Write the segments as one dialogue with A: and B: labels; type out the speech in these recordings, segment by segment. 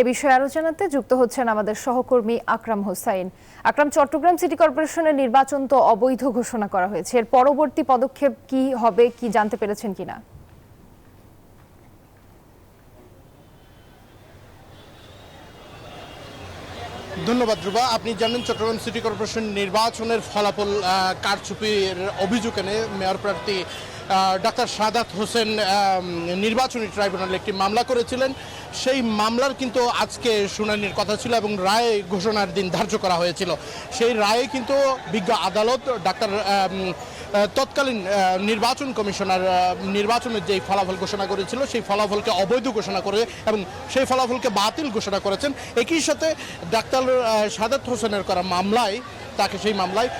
A: এ বিষয়ে আরও জানাতে যুক্ত হচ্ছেন আমাদের সহকর্মী আকরাম হোসাইন। আকরাম, চট্টগ্রাম সিটি কর্পোরেশনের নির্বাচন তো অবৈধ ঘোষণা করা হয়েছে। এর পরবর্তী পদক্ষেপ কি হবে, কি জানতে পেরেছেন কিনা?
B: ধন্যবাদ, রুবা। আপনি জানেন চট্টগ্রাম সিটি কর্পোরেশন নির্বাচনের ফলাফল কারচুপির অভিযোগ এনে মেয়র প্রার্থী ডাক্তার সাদাত হোসেন নির্বাচনী ট্রাইব্যুনালে একটি মামলা করেছিলেন। সেই মামলার কিন্তু আজকে শুনানির কথা ছিল এবং রায় ঘোষণার দিন ধার্য করা হয়েছিল। সেই রায়ে কিন্তু বিজ্ঞ আদালত ডাক্তার তৎকালীন নির্বাচন কমিশনার নির্বাচনের যে ফলাফল ঘোষণা করেছিল, সেই ফলাফলকে অবৈধ ঘোষণা করে এবং সেই ফলাফলকে বাতিল ঘোষণা করেছেন। একই সাথে ডাক্তার সাদাত হোসেনের করা মামলায় তাকে সেই মামলায়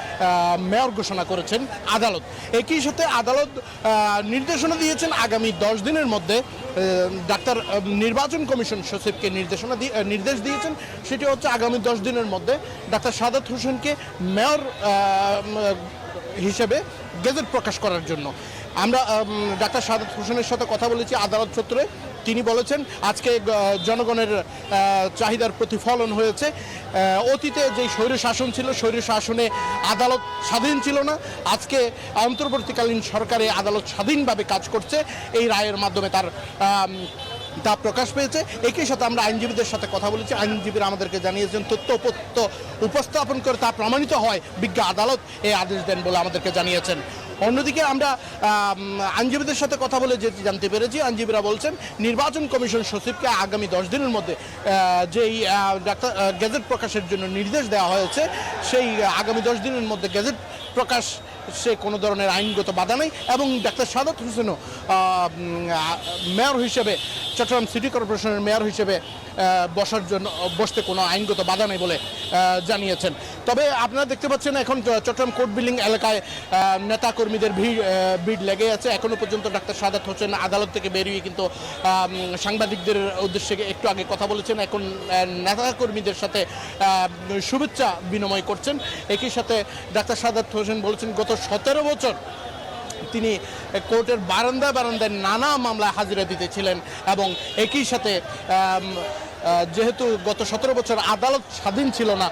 B: মেয়র ঘোষণা করেছেন আদালত। একই সাথে আদালত নির্দেশনা দিয়েছেন আগামী দশ দিনের মধ্যে ডাক্তার নির্বাচন কমিশন সচিবকে নির্দেশনা দিয়ে নির্দেশ দিয়েছেন। সেটি হচ্ছে আগামী দশ দিনের মধ্যে ডাক্তার সাদাত হোসেনকে মেয়র হিসেবে গেজেট প্রকাশ করার জন্য। আমরা ডাক্তার সাদাত হোসেনের সাথে কথা বলেছি আদালত সূত্রে। তিনি বলেছেন, আজকে জনগণের চাহিদার প্রতিফলন হয়েছে। অতীতে যে স্বৈর শাসন ছিল, স্বৈর শাসনে আদালত স্বাধীন ছিল না। আজকে অন্তর্বর্তীকালীন সরকারে আদালত স্বাধীনভাবে কাজ করছে। এই রায়ের মাধ্যমে তার তা প্রকাশ পেয়েছে। একই সাথে আমরা আইনজীবীদের সাথে কথা বলেছি। আইনজীবীরা আমাদেরকে জানিয়েছেন, তথ্য উপস্থাপন করে তা প্রমাণিত হয়। বিজ্ঞ আদালত এই আদেশ দেন বলে আমাদেরকে জানিয়েছেন। অন্যদিকে আমরা আইনজীবীদের সাথে কথা বলে যে জানতে পেরেছি, আইনজীবীরা বলছেন, নির্বাচন কমিশন সচিবকে আগামী দশ দিনের মধ্যে যেই ডাক্তার গেজেট প্রকাশের জন্য নির্দেশ দেওয়া হয়েছে, সেই আগামী দশ দিনের মধ্যে গেজেট প্রকাশ, সে কোনো ধরনের আইনগত বাধা নেই এবং ডাক্তার সাদাত হোসেনও মেয়র হিসেবে চট্টগ্রাম সিটি কর্পোরেশনের মেয়র হিসেবে বসার জন্য, বসতে কোনো আইনগত বাধা নেই বলে জানিয়েছেন। তবে আপনারা দেখতে পাচ্ছেন এখন চট্টগ্রাম কোর্ট বিল্ডিং এলাকায় নেতাকর্মীদের ভিড় ভিড় লেগে আছে। এখনও পর্যন্ত ডাক্তার সাদাত হোসেন আদালত থেকে বেরিয়ে কিন্তু সাংবাদিকদের উদ্দেশ্যে একটু আগে কথা বলেছেন। এখন নেতাকর্মীদের সাথে শুভেচ্ছা বিনিময় করছেন। একই সাথে ডাক্তার সাদাত হোসেন বলেছেন, গত সতেরো বছর তিনি কোর্টের বারান্দায় বারান্দায় নানা মামলায় হাজিরা দিতেছিলেন এবং একই সাথে যেহেতু গত সতেরো বছর আদালত স্বাধীন ছিল না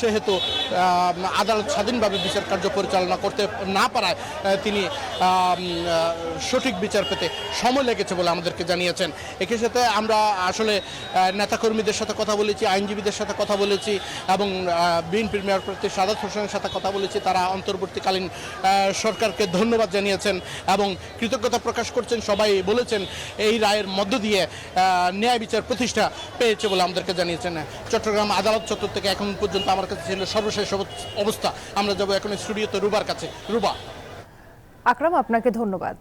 B: সেহেতু আদালত স্বাধীনভাবে বিচার কার্য পরিচালনা করতে না পারায় তিনি সঠিক বিচার পেতে সময় লেগেছে বলে আমাদেরকে জানিয়েছেন। একই সাথে আমরা আসলে নেতাকর্মীদের সাথে কথা বলেছি, আইনজীবীদের সাথে কথা বলেছি এবং বিএনপির মেয়র প্রার্থী সাদাত হোসেনের সাথে কথা বলেছি, তারা অন্তর্বর্তীকালীন সরকারকে ধন্যবাদ জানিয়েছেন এবং কৃতজ্ঞতা প্রকাশ করছেন। সবাই বলেছেন, এই রায়ের মধ্য দিয়ে ন্যায় বিচার প্রতিষ্ঠা পেয়েছে বলে আমাদেরকে জানিয়েছেন। চট্টগ্রাম আদালত চত্বর থেকে এখন পর্যন্ত আমার কাছে ছিল সর্বশেষ অবস্থা। আমরা যাব এখন স্টুডিওতে রুবার কাছে। রুবা।
A: আকরাম, আপনাকে ধন্যবাদ।